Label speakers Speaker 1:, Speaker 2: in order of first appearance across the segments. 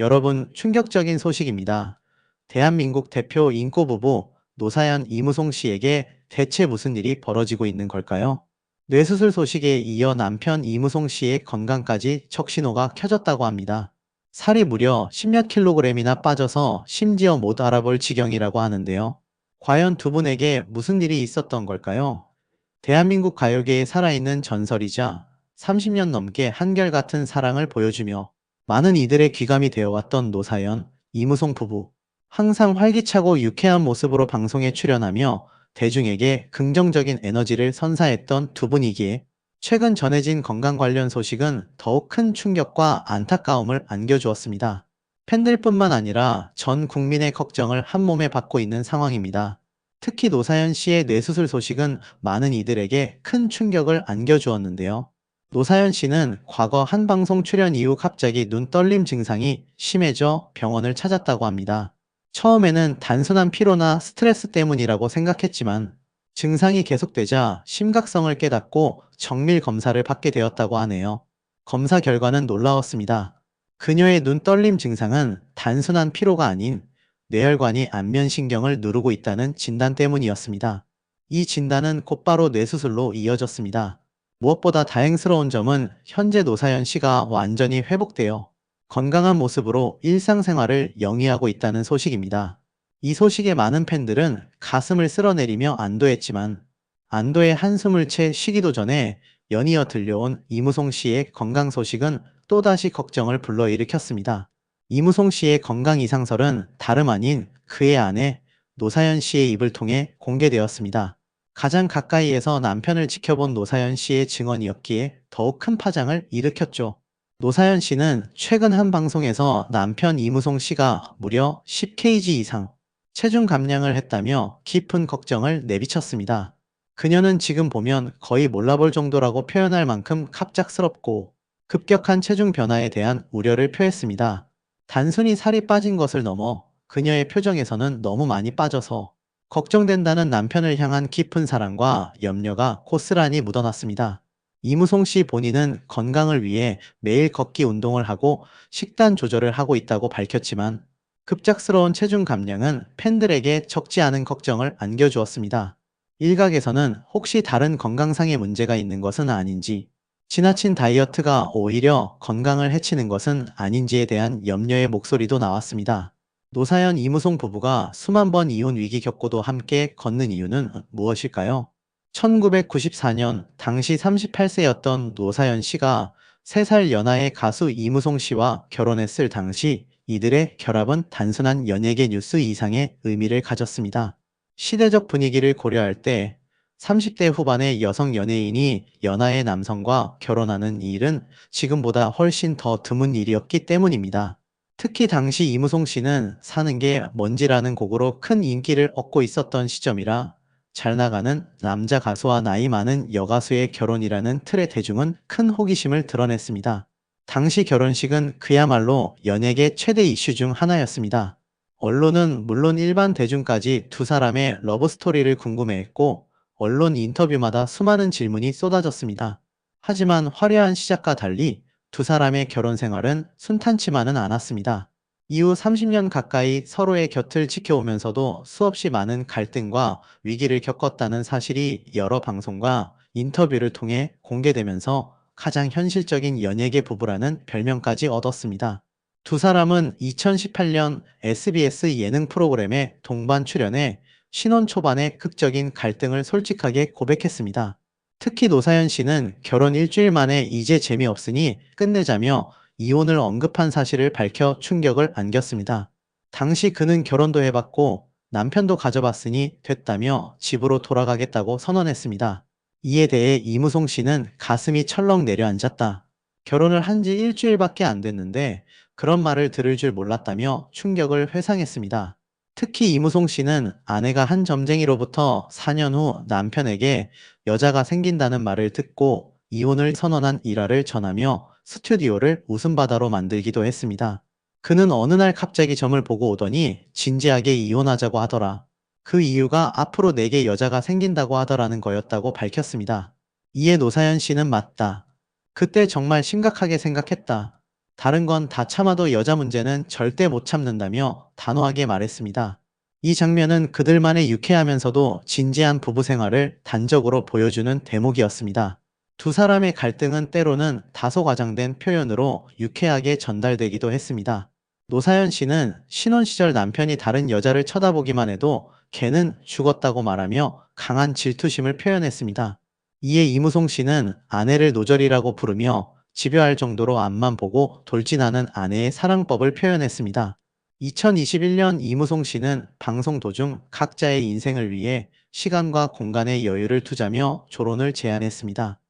Speaker 1: 여러분, 충격적인 소식입니다. 대한민국 대표 인꼬 부부 노사연 이무송 씨에게 대체 무슨 일이 벌어지고 있는 걸까요? 뇌수술 소식에 이어 남편 이무송 씨의 건강까지 척신호가 켜졌다고 합니다. 살이 무려 10몇 킬로그램이나 빠져서 심지어 못 알아볼 지경이라고 하는데요. 과연 두 분에게 무슨 일이 있었던 걸까요? 대한민국 가요계에 살아있는 전설이자 30년 넘게 한결같은 사랑을 보여주며 많은 이들의 귀감이 되어왔던 노사연, 이무송 부부. 항상 활기차고 유쾌한 모습으로 방송에 출연하며 대중에게 긍정적인 에너지를 선사했던 두 분이기에 최근 전해진 건강 관련 소식은 더욱 큰 충격과 안타까움을 안겨주었습니다. 팬들뿐만 아니라 전 국민의 걱정을 한 몸에 받고 있는 상황입니다. 특히 노사연 씨의 뇌수술 소식은 많은 이들에게 큰 충격을 안겨주었는데요. 노사연 씨는 과거 한 방송 출연 이후 갑자기 눈 떨림 증상이 심해져 병원을 찾았다고 합니다. 처음에는 단순한 피로나 스트레스 때문이라고 생각했지만 증상이 계속되자 심각성을 깨닫고 정밀 검사를 받게 되었다고 하네요. 검사 결과는 놀라웠습니다. 그녀의 눈 떨림 증상은 단순한 피로가 아닌 뇌혈관이 안면신경을 누르고 있다는 진단 때문이었습니다. 이 진단은 곧바로 뇌수술로 이어졌습니다. 무엇보다 다행스러운 점은 현재 노사연 씨가 완전히 회복되어 건강한 모습으로 일상생활을 영위하고 있다는 소식입니다. 이 소식에 많은 팬들은 가슴을 쓸어내리며 안도했지만 안도의 한숨을 채 쉬기도 전에 연이어 들려온 이무송 씨의 건강 소식은 또다시 걱정을 불러일으켰습니다. 이무송 씨의 건강 이상설은 다름 아닌 그의 아내 노사연 씨의 입을 통해 공개되었습니다. 가장 가까이에서 남편을 지켜본 노사연 씨의 증언이었기에 더욱 큰 파장을 일으켰죠. 노사연 씨는 최근 한 방송에서 남편 이무송 씨가 무려 10kg 이상 체중 감량을 했다며 깊은 걱정을 내비쳤습니다. 그녀는 지금 보면 거의 몰라볼 정도라고 표현할 만큼 갑작스럽고 급격한 체중 변화에 대한 우려를 표했습니다. 단순히 살이 빠진 것을 넘어 그녀의 표정에서는 너무 많이 빠져서 걱정된다는 남편을 향한 깊은 사랑과 염려가 고스란히 묻어났습니다. 이무송 씨 본인은 건강을 위해 매일 걷기 운동을 하고 식단 조절을 하고 있다고 밝혔지만 급작스러운 체중 감량은 팬들에게 적지 않은 걱정을 안겨주었습니다. 일각에서는 혹시 다른 건강상의 문제가 있는 것은 아닌지, 지나친 다이어트가 오히려 건강을 해치는 것은 아닌지에 대한 염려의 목소리도 나왔습니다. 노사연 이무송 부부가 수만 번 이혼 위기 겪고도 함께 걷는 이유는 무엇일까요? 1994년 당시 38세였던 노사연 씨가 3살 연하의 가수 이무송 씨와 결혼했을 당시 이들의 결합은 단순한 연예계 뉴스 이상의 의미를 가졌습니다. 시대적 분위기를 고려할 때 30대 후반의 여성 연예인이 연하의 남성과 결혼하는 일은 지금보다 훨씬 더 드문 일이었기 때문입니다. 특히 당시 이무송 씨는 사는 게 먼지라는 곡으로 큰 인기를 얻고 있었던 시점이라 잘 나가는 남자 가수와 나이 많은 여가수의 결혼이라는 틀에 대중은 큰 호기심을 드러냈습니다. 당시 결혼식은 그야말로 연예계 최대 이슈 중 하나였습니다. 언론은 물론 일반 대중까지 두 사람의 러브스토리를 궁금해했고 언론 인터뷰마다 수많은 질문이 쏟아졌습니다. 하지만 화려한 시작과 달리 두 사람의 결혼 생활은 순탄치만은 않았습니다. 이후 30년 가까이 서로의 곁을 지켜오면서도 수없이 많은 갈등과 위기를 겪었다는 사실이 여러 방송과 인터뷰를 통해 공개되면서 가장 현실적인 연예계 부부라는 별명까지 얻었습니다. 두 사람은 2018년 SBS 예능 프로그램에 동반 출연해 신혼 초반의 극적인 갈등을 솔직하게 고백했습니다. 특히 노사연 씨는 결혼 일주일 만에 이제 재미없으니 끝내자며 이혼을 언급한 사실을 밝혀 충격을 안겼습니다. 당시 그는 결혼도 해봤고 남편도 가져봤으니 됐다며 집으로 돌아가겠다고 선언했습니다. 이에 대해 이무송 씨는 가슴이 철렁 내려앉았다. 결혼을 한 지 일주일밖에 안 됐는데 그런 말을 들을 줄 몰랐다며 충격을 회상했습니다. 특히 이무송 씨는 아내가 한 점쟁이로부터 4년 후 남편에게 여자가 생긴다는 말을 듣고 이혼을 선언한 일화를 전하며 스튜디오를 웃음바다로 만들기도 했습니다. 그는 어느 날 갑자기 점을 보고 오더니 진지하게 이혼하자고 하더라. 그 이유가 앞으로 내게 여자가 생긴다고 하더라는 거였다고 밝혔습니다. 이에 노사연 씨는 맞다. 그때 정말 심각하게 생각했다. 다른 건 다 참아도 여자 문제는 절대 못 참는다며 단호하게 말했습니다. 이 장면은 그들만의 유쾌하면서도 진지한 부부 생활을 단적으로 보여주는 대목이었습니다. 두 사람의 갈등은 때로는 다소 과장된 표현으로 유쾌하게 전달되기도 했습니다. 노사연 씨는 신혼 시절 남편이 다른 여자를 쳐다보기만 해도 걔는 죽었다고 말하며 강한 질투심을 표현했습니다. 이에 이무송 씨는 아내를 노절이라고 부르며 집요할 정도로 앞만 보고 돌진하는 아내의 사랑법을 표현했습니다. 2021년 이무송 씨는 방송 도중 각자의 인생을 위해 시간과 공간의 여유를 두자며 조론을 제안했습니다.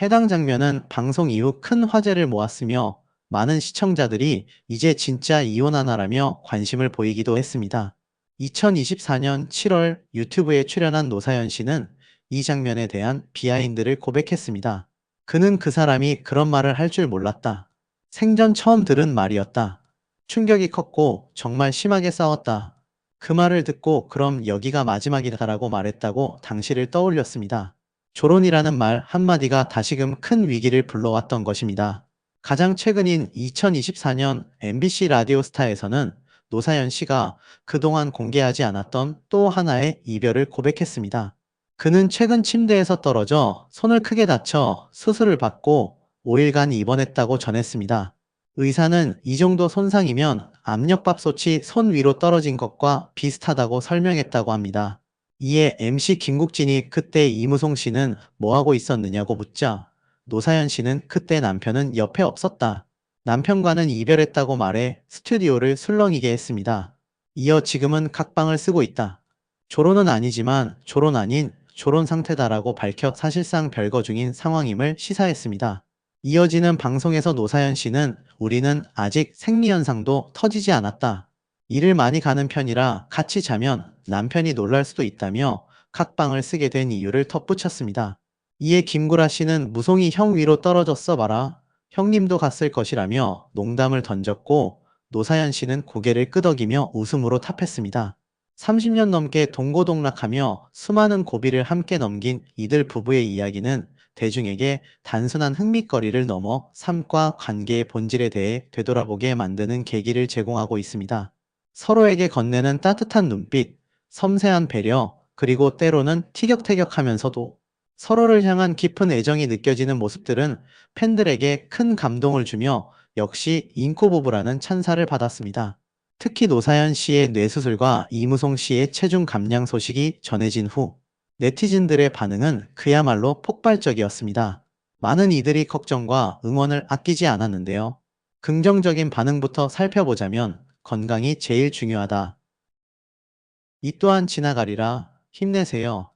Speaker 1: 해당 장면은 방송 이후 큰 화제를 모았으며 많은 시청자들이 이제 진짜 이혼하나라며 관심을 보이기도 했습니다. 2024년 7월 유튜브에 출연한 노사연 씨는 이 장면에 대한 비하인드를 고백했습니다. 그는 그 사람이 그런 말을 할 줄 몰랐다. 생전 처음 들은 말이었다. 충격이 컸고 정말 심하게 싸웠다. 그 말을 듣고 그럼 여기가 마지막이다라고 말했다고 당시를 떠올렸습니다. 조론이라는 말 한마디가 다시금 큰 위기를 불러왔던 것입니다. 가장 최근인 2024년 MBC 라디오스타에서는 노사연 씨가 그동안 공개하지 않았던 또 하나의 이별을 고백했습니다. 그는 최근 침대에서 떨어져 손을 크게 다쳐 수술을 받고 5일간 입원했다고 전했습니다. 의사는 이 정도 손상이면 압력밥솥이 손 위로 떨어진 것과 비슷하다고 설명했다고 합니다. 이에 MC 김국진이 그때 이무송 씨는 뭐하고 있었느냐고 묻자 노사연 씨는 그때 남편은 옆에 없었다. 남편과는 이별했다고 말해 스튜디오를 술렁이게 했습니다. 이어 지금은 각방을 쓰고 있다. 조론은 아니지만 조론 아닌 조론 상태다라고 밝혀 사실상 별거 중인 상황임을 시사했습니다. 이어지는 방송에서 노사연 씨는 우리는 아직 생리현상도 터지지 않았다. 일을 많이 가는 편이라 같이 자면 남편이 놀랄 수도 있다며 각방을 쓰게 된 이유를 덧붙였습니다. 이에 김구라 씨는 무송이 형 위로 떨어졌어 봐라. 형님도 갔을 것이라며 농담을 던졌고 노사연 씨는 고개를 끄덕이며 웃음으로 답했습니다. 30년 넘게 동고동락하며 수많은 고비를 함께 넘긴 이들 부부의 이야기는 대중에게 단순한 흥미거리를 넘어 삶과 관계의 본질에 대해 되돌아보게 만드는 계기를 제공하고 있습니다. 서로에게 건네는 따뜻한 눈빛, 섬세한 배려, 그리고 때로는 티격태격하면서도 서로를 향한 깊은 애정이 느껴지는 모습들은 팬들에게 큰 감동을 주며 역시 인코 부부라는 찬사를 받았습니다. 특히 노사연 씨의 뇌수술과 이무송 씨의 체중 감량 소식이 전해진 후 네티즌들의 반응은 그야말로 폭발적이었습니다. 많은 이들이 걱정과 응원을 아끼지 않았는데요. 긍정적인 반응부터 살펴보자면 건강이 제일 중요하다. 이 또한 지나가리라 힘내세요.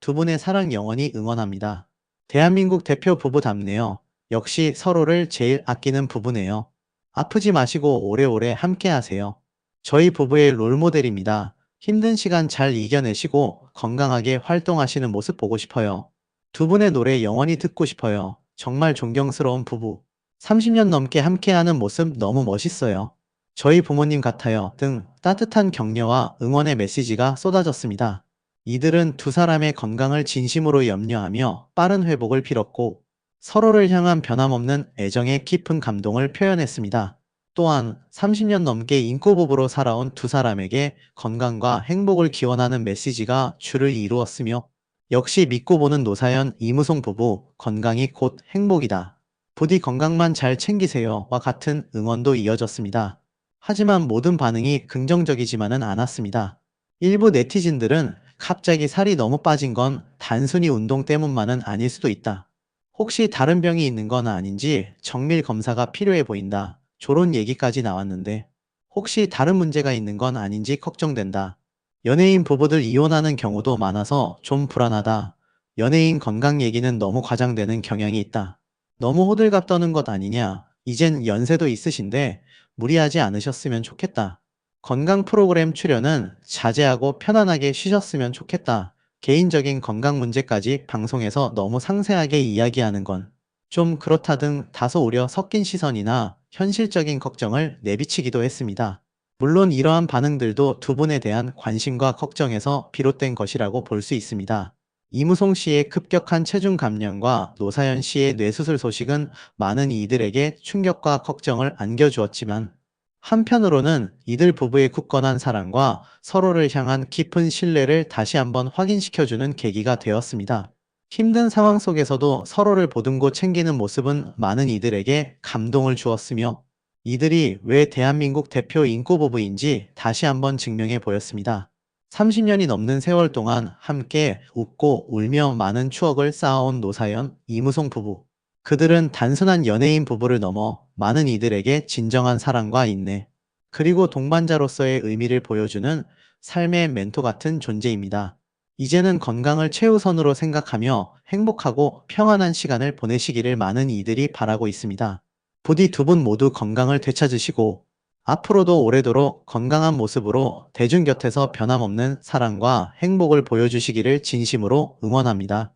Speaker 1: 두 분의 사랑 영원히 응원합니다. 대한민국 대표 부부답네요. 역시 서로를 제일 아끼는 부부네요. 아프지 마시고 오래오래 함께 하세요. 저희 부부의 롤모델입니다. 힘든 시간 잘 이겨내시고 건강하게 활동하시는 모습 보고 싶어요. 두 분의 노래 영원히 듣고 싶어요. 정말 존경스러운 부부. 30년 넘게 함께하는 모습 너무 멋있어요. 저희 부모님 같아요. 등 따뜻한 격려와 응원의 메시지가 쏟아졌습니다. 이들은 두 사람의 건강을 진심으로 염려하며 빠른 회복을 빌었고 서로를 향한 변함없는 애정의 깊은 감동을 표현했습니다. 또한 30년 넘게 인꼬부부로 살아온 두 사람에게 건강과 행복을 기원하는 메시지가 줄을 이루었으며 역시 믿고 보는 노사연 이무송 부부 건강이 곧 행복이다. 부디 건강만 잘 챙기세요와 같은 응원도 이어졌습니다. 하지만 모든 반응이 긍정적이지만은 않았습니다. 일부 네티즌들은 갑자기 살이 너무 빠진 건 단순히 운동 때문만은 아닐 수도 있다. 혹시 다른 병이 있는 건 아닌지 정밀 검사가 필요해 보인다. 저런 얘기까지 나왔는데 혹시 다른 문제가 있는 건 아닌지 걱정된다. 연예인 부부들 이혼하는 경우도 많아서 좀 불안하다. 연예인 건강 얘기는 너무 과장되는 경향이 있다. 너무 호들갑 떠는 것 아니냐. 이젠 연세도 있으신데 무리하지 않으셨으면 좋겠다. 건강 프로그램 출연은 자제하고 편안하게 쉬셨으면 좋겠다. 개인적인 건강 문제까지 방송에서 너무 상세하게 이야기하는 건 좀 그렇다 등 다소 우려 섞인 시선이나 현실적인 걱정을 내비치기도 했습니다. 물론 이러한 반응들도 두 분에 대한 관심과 걱정에서 비롯된 것이라고 볼 수 있습니다. 이무송 씨의 급격한 체중 감량과 노사연 씨의 뇌수술 소식은 많은 이들에게 충격과 걱정을 안겨주었지만 한편으로는 이들 부부의 굳건한 사랑과 서로를 향한 깊은 신뢰를 다시 한번 확인시켜주는 계기가 되었습니다. 힘든 상황 속에서도 서로를 보듬고 챙기는 모습은 많은 이들에게 감동을 주었으며 이들이 왜 대한민국 대표 인꼬 부부인지 다시 한번 증명해 보였습니다. 30년이 넘는 세월 동안 함께 웃고 울며 많은 추억을 쌓아온 노사연, 이무송 부부. 그들은 단순한 연예인 부부를 넘어 많은 이들에게 진정한 사랑과 인내, 그리고 동반자로서의 의미를 보여주는 삶의 멘토 같은 존재입니다. 이제는 건강을 최우선으로 생각하며 행복하고 평안한 시간을 보내시기를 많은 이들이 바라고 있습니다. 부디 두 분 모두 건강을 되찾으시고 앞으로도 오래도록 건강한 모습으로 대중 곁에서 변함없는 사랑과 행복을 보여주시기를 진심으로 응원합니다.